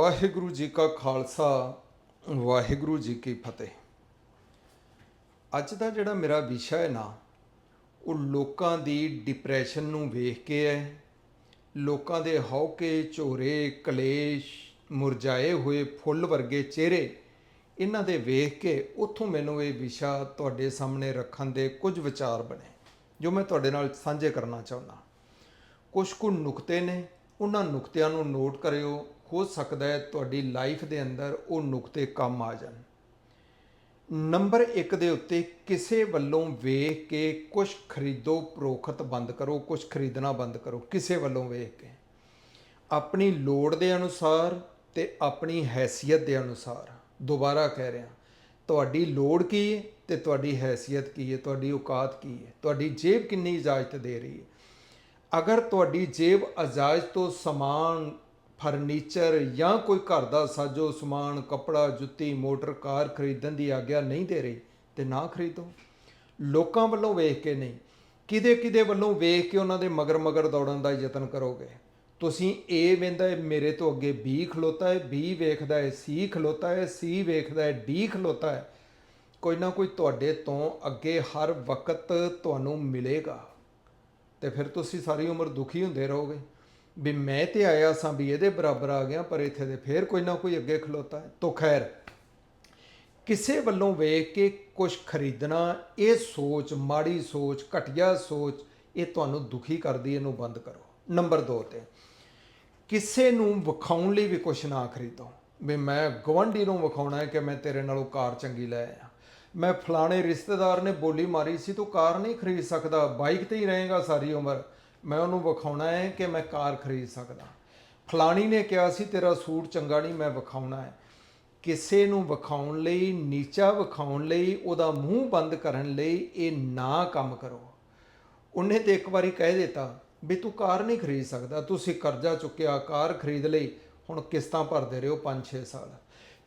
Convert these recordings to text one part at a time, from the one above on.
ਵਾਹਿਗੁਰੂ ਜੀ ਕਾ ਖਾਲਸਾ, ਵਾਹਿਗੁਰੂ ਜੀ ਕੀ ਫਤਿਹ। ਅੱਜ ਦਾ ਜਿਹੜਾ ਮੇਰਾ ਵਿਸ਼ਾ ਹੈ ਨਾ, ਉਹ ਲੋਕਾਂ ਦੀ ਡਿਪਰੈਸ਼ਨ ਨੂੰ ਵੇਖ ਕੇ ਹੈ। ਲੋਕਾਂ ਦੇ ਹੌਕੇ ਝੋਰੇ, ਕਲੇਸ਼, ਮੁਰਝਾਏ ਹੋਏ ਫੁੱਲ ਵਰਗੇ ਚਿਹਰੇ, ਇਹਨਾਂ ਦੇ ਵੇਖ ਕੇ ਉੱਥੋਂ ਮੈਨੂੰ ਇਹ ਵਿਸ਼ਾ ਤੁਹਾਡੇ ਸਾਹਮਣੇ ਰੱਖਣ ਦੇ ਕੁਝ ਵਿਚਾਰ ਬਣੇ, ਜੋ ਮੈਂ ਤੁਹਾਡੇ ਨਾਲ ਸਾਂਝੇ ਕਰਨਾ ਚਾਹੁੰਦਾ। ਕੁਝ ਕੁ ਨੁਕਤੇ ਨੇ, ਉਹਨਾਂ ਨੁਕਤਿਆਂ ਨੂੰ ਨੋਟ ਕਰਿਓ ਹੋ ਸਕਦਾ ਹੈ ਤੁਹਾਡੀ ਲਾਈਫ ਦੇ ਅੰਦਰ ਉਹ ਨੁਕਤੇ ਕੰਮ ਆ ਜਾਣ। ਨੰਬਰ 1 ਦੇ ਉੱਤੇ ਕਿਸੇ ਵੱਲੋਂ ਵੇਖ ਕੇ ਕੁਝ ਖਰੀਦੋ, ਪ੍ਰੋਖਤ ਬੰਦ ਕਰੋ ਕੁਝ ਖਰੀਦਣਾ ਬੰਦ ਕਰੋ, ਕਿਸੇ ਵੱਲੋਂ ਵੇਖ ਕੇ। ਆਪਣੀ ਲੋੜ ਦੇ ਅਨੁਸਾਰ ਤੇ ਆਪਣੀ ਹੈਸੀਅਤ ਦੇ ਅਨੁਸਾਰ। ਦੁਬਾਰਾ ਕਹਿ ਰਿਹਾ, ਤੁਹਾਡੀ ਲੋੜ ਕੀ ਹੈ ਤੇ ਤੁਹਾਡੀ ਹੈਸੀਅਤ ਕੀ ਹੈ, ਤੁਹਾਡੀ ਔਕਾਤ ਕੀ ਹੈ, ਤੁਹਾਡੀ ਜੇਬ ਕਿੰਨੀ ਇਜਾਜ਼ਤ ਦੇ ਰਹੀ ਹੈ? ਅਗਰ ਤੁਹਾਡੀ ਜੇਬ ਇਜਾਜ਼ਤ ਤੋਂ ਸਮਾਨ ਫਰਨੀਚਰ ਜਾਂ ਕੋਈ ਘਰ ਦਾ ਸਾਜੋ ਸਮਾਨ, ਕੱਪੜਾ, ਜੁੱਤੀ, ਮੋਟਰ, ਕਾਰ ਖਰੀਦਣ ਦੀ ਆਗਿਆ ਨਹੀਂ ਦੇ ਰਹੀ ਤੇ ਨਾ ਖਰੀਦੋ। ਲੋਕਾਂ ਵੱਲੋਂ ਵੇਖ ਕੇ ਨਹੀਂ। ਕਿਦੇ ਕਿਦੇ ਵੱਲੋਂ ਵੇਖ ਕੇ ਉਹਨਾਂ ਦੇ ਮਗਰ ਮਗਰ ਦੌੜਨ ਦਾ ਯਤਨ ਕਰੋਗੇ? ਤੁਸੀਂ ਇਹ ਵੇਂਦਾ ਹੈ, ਮੇਰੇ ਤੋਂ ਅੱਗੇ B ਖਲੋਤਾ ਹੈ, B ਵੇਖਦਾ ਹੈ, C ਖਲੋਤਾ ਹੈ, C ਵੇਖਦਾ ਹੈ, D ਖਲੋਤਾ ਹੈ। ਕੋਈ ਨਾ ਕੋਈ ਤੁਹਾਡੇ ਤੋਂ ਅੱਗੇ ਹਰ ਵਕਤ ਤੁਹਾਨੂੰ ਮਿਲੇਗਾ। ਤੇ ਫਿਰ ਤੁਸੀਂ ਸਾਰੀ ਉਮਰ ਦੁਖੀ ਹੁੰਦੇ ਰਹੋਗੇ। ਵੀ ਮੈਂ ਤੇ ਆਇਆ ਸਾਂ ਵੀ ਇਹਦੇ ਬਰਾਬਰ ਆ ਗਿਆ, ਪਰ ਇੱਥੇ ਦੇ ਫੇਰ ਕੋਈ ਨਾ ਕੋਈ ਅੱਗੇ ਖਲੋਤਾ ਹੈ। ਤੋ ਖੈਰ, ਕਿਸੇ ਵੱਲੋਂ ਵੇਖ ਕੇ ਕੁਝ ਖਰੀਦਣਾ, ਇਹ ਸੋਚ, ਮਾੜੀ ਸੋਚ, ਘਟੀਆ ਸੋਚ, ਇਹ ਤੁਹਾਨੂੰ ਦੁਖੀ ਕਰਦੀ ਇਹਨੂੰ ਬੰਦ ਕਰੋ। ਨੰਬਰ 2 ਤੇ, ਕਿਸੇ ਨੂੰ ਵਿਖਾਉਣ ਲਈ ਵੀ ਕੁਝ ਨਾ ਖਰੀਦੋ। ਵੀ ਮੈਂ ਗਵੰਡੀ ਨੂੰ ਵਿਖਾਉਣਾ ਹੈ ਕਿ ਮੈਂ ਤੇਰੇ ਨਾਲੋਂ ਕਾਰ ਚੰਗੀ ਲੈ ਆਇਆ। ਮੈਂ ਫਲਾਣੇ ਰਿਸ਼ਤੇਦਾਰ ਨੇ ਬੋਲੀ ਮਾਰੀ ਸੀ, ਤੂੰ ਕਾਰ ਨਹੀਂ ਖਰੀਦ ਸਕਦਾ, ਬਾਈਕ ਤੇ ਹੀ ਰਹੇਗਾ ਸਾਰੀ ਉਮਰ। ਮੈਂ ਉਹਨੂੰ ਵਿਖਾਉਣਾ ਹੈ ਕਿ ਮੈਂ ਕਾਰ ਖਰੀਦ ਸਕਦਾ। ਫਲਾਣੀ ਨੇ ਕਿਹਾ ਸੀ, ਤੇਰਾ ਸੂਟ ਚੰਗਾ ਨਹੀਂ, ਮੈਂ ਵਿਖਾਉਣਾ ਹੈ। ਕਿਸੇ ਨੂੰ ਵਿਖਾਉਣ ਲਈ, ਨੀਚਾ ਵਿਖਾਉਣ ਲਈ, ਉਹਦਾ ਮੂੰਹ ਬੰਦ ਕਰਨ ਲਈ ਇਹ ਨਾ ਕੰਮ ਕਰੋ। ਉਹਨੇ ਤੇ ਇੱਕ ਵਾਰੀ ਕਹਿ ਦਿੱਤਾ, ਵੀ ਤੂੰ ਕਾਰ ਨਹੀਂ ਖਰੀਦ ਸਕਦਾ, ਤੁਸੀਂ ਕਰਜ਼ਾ ਚੁੱਕਿਆ, ਕਾਰ ਖਰੀਦ ਲਈ, ਹੁਣ ਕਿਸ਼ਤਾਂ ਭਰਦੇ ਰਹੋ 5-6 ਸਾਲ।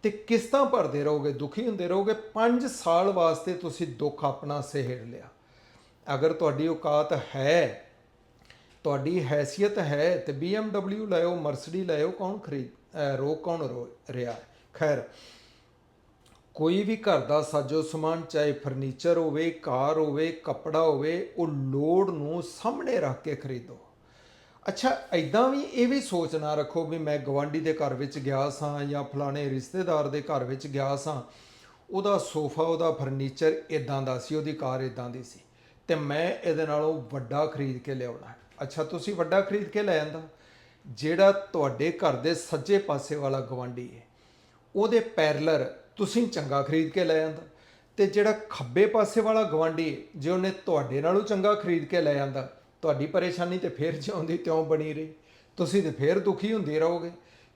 ਤੇ ਕਿਸ਼ਤਾਂ ਭਰਦੇ ਰਹੋਗੇ, ਦੁਖੀ ਹੁੰਦੇ ਰਹੋਗੇ 5 ਸਾਲ ਵਾਸਤੇ ਤੁਸੀਂ ਦੁੱਖ ਆਪਣਾ ਸਹਿੜ ਲਿਆ। ਅਗਰ ਤੁਹਾਡੀ ਔਕਾਤ ਹੈ ਤੁਹਾਡੀ ਹੈਸੀਅਤ ਹੈ ਤੇ BMW ਲਾਇਓ ਮਰਸਡੀ ਲਾਇਓ ਕੌਣ ਖਰੀਦ ਰੋ ਕੌਣ ਰੋ, ਰਿਹਾ? ਹੈ? ਖੈਰ, ਕੋਈ ਵੀ ਘਰ ਦਾ ਸਾਜੋ ਸਮਾਨ, ਚਾਹੇ ਫਰਨੀਚਰ ਹੋਵੇ, ਕਾਰ ਹੋਵੇ, ਕੱਪੜਾ ਹੋਵੇ, ਉਹ ਲੋੜ ਨੂੰ ਸਾਹਮਣੇ ਰੱਖ ਕੇ ਖਰੀਦੋ। ਅੱਛਾ ਐਦਾਂ ਵੀ ਇਹ ਵੀ ਸੋਚ ਨਾ ਰੱਖੋ ਵੀ ਮੈਂ ਗਵਾਂਡੀ ਦੇ ਘਰ ਵਿੱਚ ਗਿਆ ਸਾਂ ਜਾਂ ਫਲਾਣੇ ਰਿਸ਼ਤੇਦਾਰ ਦੇ ਘਰ ਵਿੱਚ ਗਿਆ ਸਾਂ। ਉਹਦਾ ਸੋਫਾ, ਉਹਦਾ ਫਰਨੀਚਰ ਇਦਾਂ ਦਾ ਸੀ, ਉਹਦੀ ਕਾਰ ਇਦਾਂ ਦੀ ਸੀ ਤੇ ਮੈਂ ਇਹਦੇ ਨਾਲੋਂ ਵੱਡਾ ਖਰੀਦ ਕੇ ਲਿਆਉਣਾ ਅੱਛਾ, ਤੁਸੀਂ ਵੱਡਾ ਖਰੀਦ ਕੇ ਲੈ ਆਂਦਾ। ਜਿਹੜਾ ਤੁਹਾਡੇ ਘਰ ਦੇ ਸੱਜੇ ਪਾਸੇ ਵਾਲਾ ਗਵਾਂਡੀ ਹੈ ਉਹਦੇ ਪੈਰਲਰ ਤੁਸੀਂ ਚੰਗਾ ਖਰੀਦ ਕੇ ਲੈ ਆਂਦਾ। ਤੇ ਜਿਹੜਾ ਖੱਬੇ ਪਾਸੇ ਵਾਲਾ ਗਵਾਂਡੀ ਜੇ ਉਹਨੇ ਤੁਹਾਡੇ ਨਾਲੋਂ ਚੰਗਾ ਖਰੀਦ ਕੇ ਲੈ ਆਂਦਾ, ਤੁਹਾਡੀ ਪਰੇਸ਼ਾਨੀ ਤੇ ਫੇਰ ਜਿਉਂਦੀ ਤਿਉਂ ਬਣੀ ਰਹੀ। ਤੁਸੀਂ ਤੇ ਫੇਰ ਦੁਖੀ ਹੁੰਦੇ ਰਹੋਗੇ,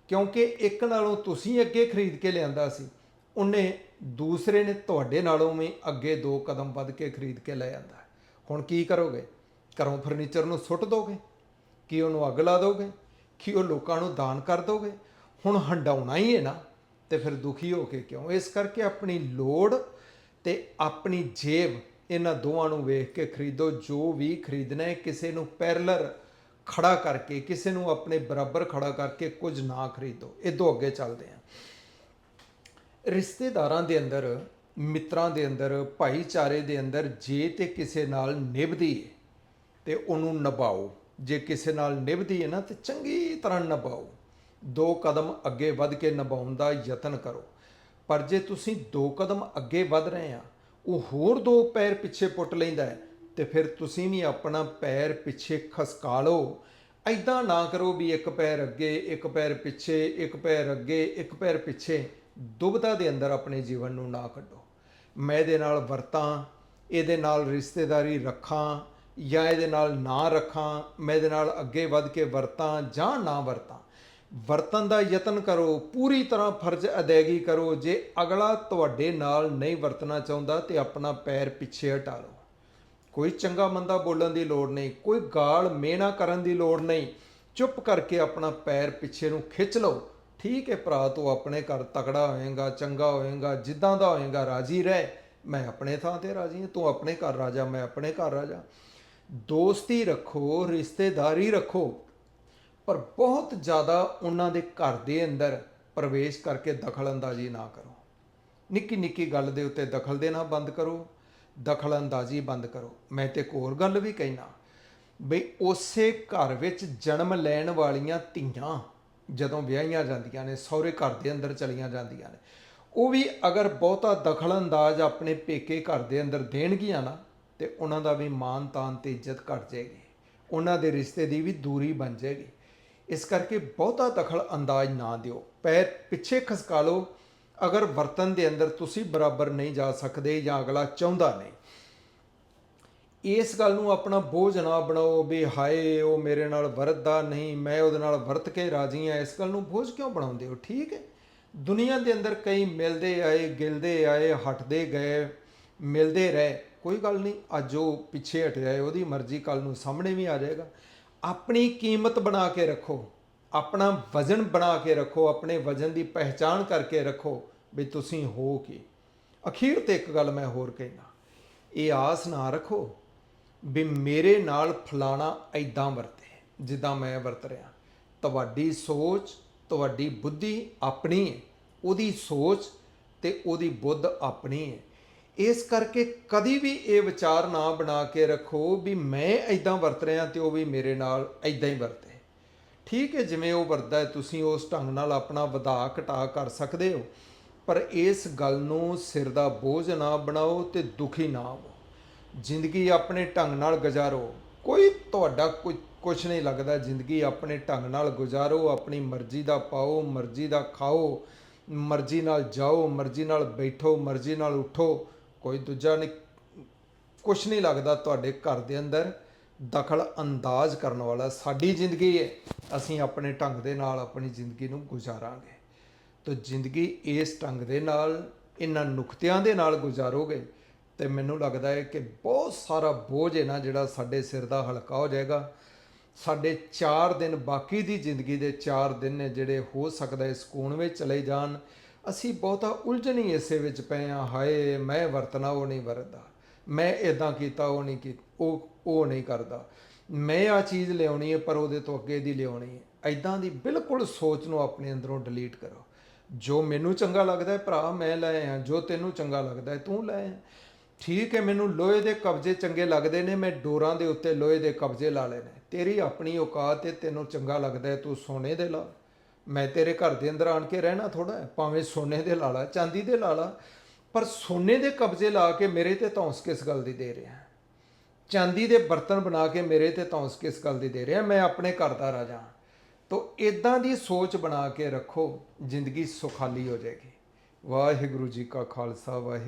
ਕਿਉਂਕਿ ਇੱਕ ਨਾਲੋਂ ਤੁਸੀਂ ਅੱਗੇ ਖਰੀਦ ਕੇ ਲਿਆਂਦਾ ਸੀ, ਉਹਨੇ ਦੂਸਰੇ ਨੇ ਤੁਹਾਡੇ ਨਾਲੋਂ ਵੀ ਅੱਗੇ ਦੋ ਕਦਮ ਵੱਧ ਕੇ ਖਰੀਦ ਕੇ ਲੈ ਆਂਦਾ। ਹੁਣ ਕੀ ਕਰੋਗੇ? ਘਰੋਂ ਫਰਨੀਚਰ ਨੂੰ ਸੁੱਟ ਦੋਗੇ? ਕੀ ਉਹਨੂੰ ਅੱਗ ਲਾ ਦੋਗੇ? ਕੀ ਉਹ ਲੋਕਾਂ ਨੂੰ ਦਾਨ ਕਰ ਦੋਗੇ? ਹੁਣ ਹੰਡਾਉਣਾ ਹੀ ਹੈ ਨਾ, ਤੇ ਫਿਰ ਦੁਖੀ ਹੋ ਕੇ ਕਿਉਂ? ਇਸ ਕਰਕੇ ਆਪਣੀ ਲੋੜ ਤੇ ਆਪਣੀ ਜੇਬ ਇਹਨਾਂ ਦੋਵਾਂ ਨੂੰ ਵੇਖ ਕੇ ਖਰੀਦੋ। ਜੋ ਵੀ ਖਰੀਦਣਾ ਹੈ, ਕਿਸੇ ਨੂੰ ਪੈਰਲਰ ਖੜਾ ਕਰਕੇ, ਕਿਸੇ ਨੂੰ ਆਪਣੇ ਬਰਾਬਰ ਖੜਾ ਕਰਕੇ ਕੁਝ ਨਾ ਖਰੀਦੋ। ਇਦੋਂ ਅੱਗੇ ਚੱਲਦੇ ਹਾਂ। ਰਿਸ਼ਤੇਦਾਰਾਂ ਦੇ ਅੰਦਰ, ਮਿੱਤਰਾਂ ਦੇ ਅੰਦਰ, ਭਾਈਚਾਰੇ ਦੇ ਅੰਦਰ ਜੇ ਤੇ ਕਿਸੇ ਨਾਲ ਨਿਭਦੀ ਹੈ ਤੇ ਉਹਨੂੰ ਨਿਭਾਓ। ਜੇ ਕਿਸੇ ਨਾਲ ਨਿਭਦੀ ਹੈ ਨਾ, ਤੇ ਚੰਗੀ ਤਰ੍ਹਾਂ ਨਿਭਾਓ। ਦੋ ਕਦਮ ਅੱਗੇ ਵੱਧ ਕੇ ਨਿਭਾਉਣ ਦਾ ਯਤਨ ਕਰੋ। ਪਰ ਜੇ ਤੁਸੀਂ ਦੋ ਕਦਮ ਅੱਗੇ ਵੱਧ ਰਹੇ ਆ, ਉਹ ਹੋਰ ਦੋ ਪੈਰ ਪਿੱਛੇ ਪੁੱਟ ਲੈਂਦਾ ਹੈ ਤੇ ਫਿਰ ਤੁਸੀਂ ਵੀ ਆਪਣਾ ਪੈਰ ਪਿੱਛੇ ਖਸਕਾ ਲਓ ਐਦਾਂ ਨਾ ਕਰੋ ਵੀ ਇੱਕ ਪੈਰ ਅੱਗੇ, ਇੱਕ ਪੈਰ ਪਿੱਛੇ, ਇੱਕ ਪੈਰ ਅੱਗੇ, ਇੱਕ ਪੈਰ ਪਿੱਛੇ। ਦੁਬਦਾ ਦੇ ਅੰਦਰ ਆਪਣੇ ਜੀਵਨ ਨੂੰ ਨਾ ਕੱਢੋ। ਮੈਂ ਇਹਦੇ ਨਾਲ ਵਰਤਾਂ, ਇਹਦੇ ਨਾਲ ਰਿਸ਼ਤੇਦਾਰੀ ਰੱਖਾਂ ਜਾਂ ਇਹਦੇ ਨਾਲ ਨਾ ਰੱਖਾਂ, ਮੈਂ ਇਹਦੇ ਨਾਲ ਅੱਗੇ ਵੱਧ ਕੇ ਵਰਤਾਂ ਜਾਂ ਨਾ ਵਰਤਾਂ। ਵਰਤਨ ਦਾ ਯਤਨ ਕਰੋ, ਪੂਰੀ ਤਰ੍ਹਾਂ ਫਰਜ਼ ਅਦਾਇਗੀ ਕਰੋ, ਜੇ ਅਗਲਾ ਤੁਹਾਡੇ ਨਾਲ ਨਹੀਂ ਵਰਤਣਾ ਚਾਹੁੰਦਾ ਤੇ ਆਪਣਾ ਪੈਰ ਪਿੱਛੇ ਹਟਾ ਲਓ। ਕੋਈ ਚੰਗਾ ਮੰਦਾ ਬੋਲਣ ਦੀ ਲੋੜ ਨਹੀਂ, ਕੋਈ ਗਾਲ ਮੇਣਾ ਕਰਨ ਦੀ ਲੋੜ ਨਹੀਂ। ਚੁੱਪ ਕਰਕੇ ਆਪਣਾ ਪੈਰ ਪਿੱਛੇ ਨੂੰ ਖਿੱਚ ਲਓ। ਠੀਕ ਹੈ ਭਰਾ, ਤੂੰ ਆਪਣੇ ਘਰ ਤਕੜਾ ਹੋਏਗਾ, ਚੰਗਾ ਹੋਏਗਾ, ਜਿੱਦਾਂ ਦਾ ਹੋਏਗਾ, ਰਾਜੀ ਰਹਿ। ਮੈਂ ਆਪਣੇ ਥਾਂ ਤੇ ਰਾਜੀ ਹਾਂ, ਤੂੰ ਆਪਣੇ ਘਰ ਰਾਜਾ, ਮੈਂ ਆਪਣੇ ਘਰ ਰਾਜਾ। ਦੋਸਤੀ ਰੱਖੋ, ਰਿਸ਼ਤੇਦਾਰੀ ਰੱਖੋ, ਪਰ ਬਹੁਤ ਜ਼ਿਆਦਾ ਉਹਨਾਂ ਦੇ ਘਰ ਦੇ ਅੰਦਰ ਪ੍ਰਵੇਸ਼ ਕਰਕੇ ਦਖਲਅੰਦਾਜ਼ੀ ਨਾ ਕਰੋ। ਨਿੱਕੀ ਨਿੱਕੀ ਗੱਲ ਦੇ ਉੱਤੇ ਦਖਲ ਦੇਣਾ ਬੰਦ ਕਰੋ, ਦਖਲਅੰਦਾਜ਼ੀ ਬੰਦ ਕਰੋ। ਮੈਂ ਤੇ ਇੱਕ ਹੋਰ ਗੱਲ ਵੀ ਕਹਿਣਾ, ਬਈ ਉਸੇ ਘਰ ਵਿੱਚ ਜਨਮ ਲੈਣ ਵਾਲੀਆਂ ਧੀਆਂ ਜਦੋਂ ਵਿਆਹੀਆਂ ਜਾਂਦੀਆਂ ਨੇ, ਸਹੁਰੇ ਘਰ ਦੇ ਅੰਦਰ ਚਲੀਆਂ ਜਾਂਦੀਆਂ ਨੇ, ਉਹ ਵੀ ਅਗਰ ਬਹੁਤਾ ਦਖਲਅੰਦਾਜ਼ ਆਪਣੇ ਪੇਕੇ ਘਰ ਦੇ ਅੰਦਰ ਦੇਣਗੀਆਂ ਨਾ ਤੇ ਉਹਨਾਂ ਦਾ ਵੀ ਮਾਨ ਤਾਨ ਤੇ ਇੱਜ਼ਤ ਘਟ ਜਾਏਗੀ। ਉਹਨਾਂ ਦੇ ਰਿਸ਼ਤੇ ਦੀ ਵੀ ਦੂਰੀ ਬਣ ਜਾਏਗੀ। ਇਸ ਕਰਕੇ ਬਹੁਤਾ ਦਖਲ ਅੰਦਾਜ਼ ਨਾ ਦਿਓ। ਪੈਰ ਪਿੱਛੇ ਖਸਕਾ ਲਓ। ਅਗਰ ਬਰਤਨ ਦੇ ਅੰਦਰ ਤੁਸੀਂ ਬਰਾਬਰ ਨਹੀਂ ਜਾ ਸਕਦੇ ਜਾਂ ਅਗਲਾ ਚਾਹੁੰਦਾ ਨਹੀਂ। ਇਸ ਗੱਲ ਨੂੰ ਆਪਣਾ ਬੋਝ ਨਾ ਬਣਾਓ ਵੀ ਹਾਏ, ਉਹ ਮੇਰੇ ਨਾਲ ਵਰਤਦਾ ਨਹੀਂ, ਮੈਂ ਉਹਦੇ ਨਾਲ ਵਰਤ ਕੇ ਰਾਜੀ ਆ ਇਸ ਗੱਲ ਨੂੰ ਬੋਝ ਕਿਉਂ ਬਣਾਉਂਦੇ ਹੋ? ਠੀਕ ਹੈ। ਦੁਨੀਆ ਦੇ ਅੰਦਰ ਕਈ ਮਿਲਦੇ ਆਏ, ਗਿਲਦੇ ਆਏ, ਹਟਦੇ ਗਏ। ਮਿਲਦੇ ਰਹੇ, ਕੋਈ ਗੱਲ ਨਹੀਂ, ਅੱਜ ਉਹ ਪਿੱਛੇ ਹਟ ਜਾਏ, ਉਹਦੀ ਮਰਜ਼ੀ ਕੱਲ ਨੂੰ ਸਾਹਮਣੇ ਵੀ ਆ ਜਾਏਗਾ। ਆਪਣੀ ਕੀਮਤ ਬਣਾ ਕੇ ਰੱਖੋ, ਆਪਣਾ ਵਜ਼ਨ ਬਣਾ ਕੇ ਰੱਖੋ, ਆਪਣੇ ਵਜ਼ਨ ਦੀ ਪਹਿਚਾਣ ਕਰਕੇ ਰੱਖੋ ਵੀ ਤੁਸੀਂ ਹੋ ਕੀ। ਅਖੀਰ ਤੇ ਇੱਕ ਗੱਲ ਮੈਂ ਹੋਰ ਕਹਿਣਾ, ਇਹ ਆਸ ਨਾ ਰੱਖੋ ਵੀ ਮੇਰੇ ਨਾਲ ਫਲਾਣਾ ਐਦਾਂ ਵਰਤੇ, ਜਿੱਦਾਂ ਮੈਂ ਵਰਤ ਰਿਹਾ। ਤੁਹਾਡੀ ਸੋਚ, ਤੁਹਾਡੀ ਬੁੱਧੀ ਆਪਣੀ ਹੈ, ਉਹਦੀ ਸੋਚ ਤੇ ਉਹਦੀ ਬੁੱਧ ਆਪਣੀ ਹੈ। ਇਸ ਕਰਕੇ ਕਦੀ ਵੀ ਇਹ ਵਿਚਾਰ ਨਾ ਬਣਾ ਕੇ ਰੱਖੋ ਵੀ ਮੈਂ ਐਦਾਂ ਵਰਤ ਰਿਹਾ ਤੇ ਉਹ ਵੀ ਮੇਰੇ ਨਾਲ ਐਦਾਂ ਹੀ ਵਰਤੇ। ਠੀਕ ਹੈ, ਜਿਵੇਂ ਉਹ ਵਰਤਦਾ ਹੈ, ਤੁਸੀਂ ਉਸ ਢੰਗ ਨਾਲ ਆਪਣਾ ਵਧਾ ਘਟਾ ਕਰ ਸਕਦੇ ਹੋ, ਪਰ ਇਸ ਗੱਲ ਨੂੰ ਸਿਰ ਦਾ ਬੋਝ ਨਾ ਬਣਾਓ ਤੇ ਦੁਖੀ ਨਾ ਹੋਵੋ। ਜ਼ਿੰਦਗੀ ਆਪਣੇ ਢੰਗ ਨਾਲ ਗੁਜ਼ਾਰੋ। ਕੋਈ ਤੁਹਾਡਾ ਕੋਈ ਕੁਝ ਨਹੀਂ ਲੱਗਦਾ, ਜ਼ਿੰਦਗੀ ਆਪਣੇ ਢੰਗ ਨਾਲ ਗੁਜ਼ਾਰੋ, ਆਪਣੀ ਮਰਜ਼ੀ ਦਾ ਪਾਓ, ਮਰਜ਼ੀ ਦਾ ਖਾਓ, ਮਰਜ਼ੀ ਨਾਲ ਜਾਓ, ਮਰਜ਼ੀ ਨਾਲ ਬੈਠੋ, ਮਰਜ਼ੀ ਨਾਲ ਉਠੋ। ਕੋਈ ਦੂਜਾ ਨਹੀਂ ਕੁਝ ਨਹੀਂ ਲੱਗਦਾ ਤੁਹਾਡੇ ਘਰ ਦੇ ਅੰਦਰ। ਦਖਲ ਅੰਦਾਜ਼ ਕਰਨ ਵਾਲਾ ਸਾਡੀ ਜ਼ਿੰਦਗੀ ਹੈ ਅਸੀਂ ਆਪਣੇ ਢੰਗ ਦੇ ਨਾਲ ਆਪਣੀ ਜ਼ਿੰਦਗੀ ਨੂੰ ਗੁਜ਼ਾਰਾਂਗੇ। ਤਾਂ ਜ਼ਿੰਦਗੀ ਇਸ ਢੰਗ ਦੇ ਨਾਲ, ਇਹਨਾਂ ਨੁਕਤਿਆਂ ਦੇ ਨਾਲ ਗੁਜ਼ਾਰੋਗੇ ਤੇ ਮੈਨੂੰ ਲੱਗਦਾ ਹੈ ਕਿ ਬਹੁਤ ਸਾਰਾ ਬੋਝ ਹੈ ਨਾ ਜਿਹੜਾ ਸਾਡੇ ਸਿਰ ਦਾ ਹਲਕਾ ਹੋ ਜਾਏਗਾ। ਸਾਡੇ 4 ਦਿਨ ਬਾਕੀ ਦੀ ਜ਼ਿੰਦਗੀ ਦੇ 4 ਦਿਨ ਨੇ ਜਿਹੜੇ ਹੋ ਸਕਦਾ ਹੈ ਸਕੂਨ ਵਿੱਚ ਚਲੇ ਜਾਣ। ਅਸੀਂ ਬਹੁਤਾ ਉਲਝਣ ਹੀ ਇਸੇ ਵਿੱਚ ਪਏ ਆ ਹਾਏ, ਮੈਂ ਵਰਤਣਾ ਉਹ ਨਹੀਂ ਵਰਤਦਾ। ਮੈਂ ਇਦਾਂ ਕੀਤਾ, ਉਹ ਨਹੀਂ ਕੀ, ਉਹ ਉਹ ਨਹੀਂ ਕਰਦਾ। ਮੈਂ ਆ ਚੀਜ਼ ਲਿਆਉਣੀ ਹੈ, ਪਰ ਉਹਦੇ ਤੋਂ ਅੱਗੇ ਦੀ ਲਿਆਉਣੀ ਹੈ। ਐਦਾਂ ਦੀ ਬਿਲਕੁਲ ਸੋਚ ਨੂੰ ਆਪਣੇ ਅੰਦਰੋਂ ਡਿਲੀਟ ਕਰੋ। ਜੋ ਮੈਨੂੰ ਚੰਗਾ ਲੱਗਦਾ ਹੈ, ਭਰਾ, ਮੈਂ ਲੈ ਆਇਆ। ਜੋ ਤੈਨੂੰ ਚੰਗਾ ਲੱਗਦਾ ਹੈ, ਤੂੰ ਲੈ ਆ। ਠੀਕ ਹੈ, ਮੈਨੂੰ ਲੋਹੇ ਦੇ ਕਬਜ਼ੇ ਚੰਗੇ ਲੱਗਦੇ ਨੇ, ਮੈਂ ਡੋਰਾਂ ਦੇ ਉੱਤੇ ਲੋਹੇ ਦੇ ਕਬਜ਼ੇ ਲਾ ਲਏ ਨੇ। ਤੇਰੀ ਆਪਣੀ ਔਕਾਤ ਹੈ, ਤੈਨੂੰ ਚੰਗਾ ਲੱਗਦਾ ਹੈ, ਤੂੰ ਸੋਨੇ ਦੇ ਲਾ। ਮੈਂ ਤੇਰੇ ਘਰ ਦੇ ਅੰਦਰ ਆਣ ਕੇ ਰਹਿਣਾ ਥੋੜਾ ਭਾਵੇਂ ਸੋਨੇ ਦੇ ਲਾਲਾ, ਚਾਂਦੀ ਦੇ ਲਾ ਲਾ ਪਰ ਸੋਨੇ ਦੇ ਕਬਜ਼ੇ ਲਾ ਕੇ ਮੇਰੇ ਤੇ ਧੌਂਸ ਕਿਸ ਗੱਲ ਦੀ ਦੇ ਰਿਹਾ ਚਾਂਦੀ ਦੇ ਬਰਤਨ ਬਣਾ ਕੇ ਮੇਰੇ ਤੇ ਧੌਂਸ ਕਿਸ ਗੱਲ ਦੀ ਦੇ ਰਿਹਾ ਮੈਂ ਆਪਣੇ ਘਰ ਦਾ ਰਾਜਾ ਤੋਂ ਤੋ ਇਦਾਂ ਦੀ ਸੋਚ ਬਣਾ ਕੇ ਰੱਖੋ, ਜ਼ਿੰਦਗੀ ਸੁਖਾਲੀ ਹੋ ਜਾਏਗੀ। ਵਾਹਿਗੁਰੂ ਜੀ ਕਾ ਖਾਲਸਾ ਵਾਹਿਗੁਰੂ